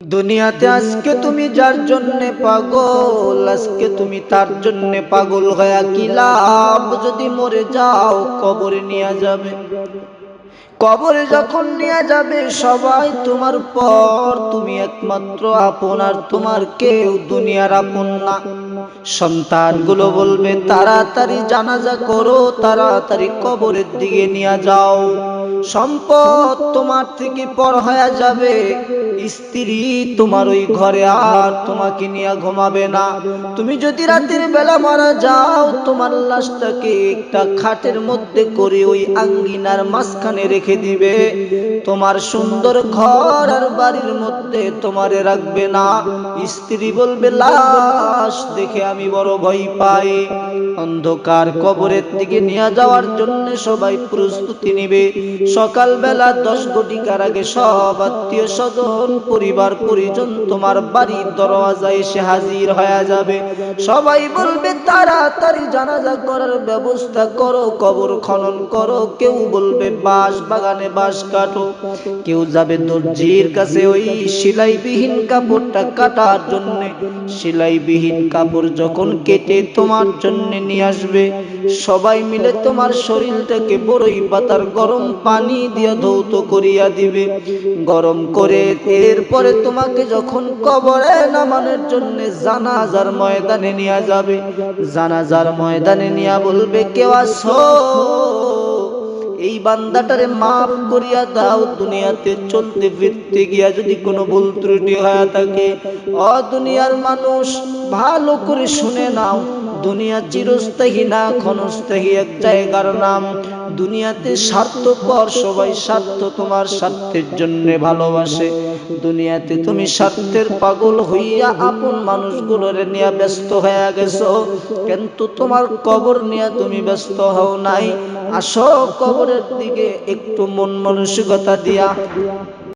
দুনিয়াতে আজকে তুমি যার জন্য পাগল, আজকে তুমি তার জন্য পাগল হয়ে কি লাভ? যদি মরে যাও, কবরে নিয়ে যাবে। কবরে যখন নিয়ে যাবে, সবাই তোমার পর তুমি একমাত্র আপন, আর তোমার কেউ দুনিয়ার আপন না। সন্তানগুলো বলবে, তাড়াতাড়ি জানাজা করো, তাড়াতাড়ি কবরের দিকে নিয়ে যাও। সম্পদ তোমার থেকে পর হয়ে যাবে। স্ত্রী তোমার ওই ঘরে আর তোমাকে নিয়ে ঘুমাবে না। তুমি যদি রাতের বেলা মারা যাও, তোমার লাশটাকে একটা খাটের মধ্যে করে ওই আঙ্গিনার মাঝখানে রেখে দিবে। তোমার সুন্দর ঘর আর বাড়ির মধ্যে তোমারে রাখবে না। স্ত্রী বলবে, লাশ দেখে আমি বড় ভয় পাই। অন্ধকার কবরের দিকে নিয়ে যাওয়ার জন্য সবাই প্রস্তুতি নিবে। সকালবেলা দশ ঘটিকার আগে সব আত্মীয় স্বজন, পরিবার, পরিজন তোমার বাড়ির দরওয়াজায় এসে হাজির হয়ে যাবে। সবাই বলবে, তাড়াতাড়ি জানাজা করার ব্যবস্থা করো, কবর খনন করো। কেউ বলবে, বাঁশ বাগানে বাঁশ কাটো। কেউ যাবে দর্জির কাছে ওই সেলাইবিহীন কাপড়টা কাটার জন্য। সেলাইবিহীন কাপড় যখন কেটে তোমার জন্য নিয়ে আসবে। সবাই মিলে তোমার শরীরটাকে বড়ই পাতার গরম পানি দিয়ে ধৌত করিয়া দিবে। গরম করে এরপরে তোমাকে যখন কবরে নামানোর জন্য জানাজার ময়দানে নিয়ে যাবে। জানাজার ময়দানে নিয়ে বলবে, কেউ আসো। এই বান্দাটারে মাফ করিয়া দাও। দুনিয়াতে চলতে ফিরতে গিয়া যদি কোনো ভুল ত্রুটি হয়ে থাকে, অ দুনিয়ার মানুষ, ভালো করে শুনে নাও। দুনিয়া চিরস্থায়ী না ক্ষণস্থায়ী এক জায়গার নাম। দুনিয়াতে স্বার্থপর সবাই স্বার্থ তোমার স্বার্থের জন্য ভালোবাসে। দুনিয়াতে তুমি স্বার্থের পাগল হইয়া আপন মানুষগুলোরে নিয়ে ব্যস্ত হয়ে গেছো। কিন্তু তোমার কবর নিয়ে তুমি ব্যস্ত হও নাই। আসো কবরের দিকে একটু মন মানসিকতা দিয়া।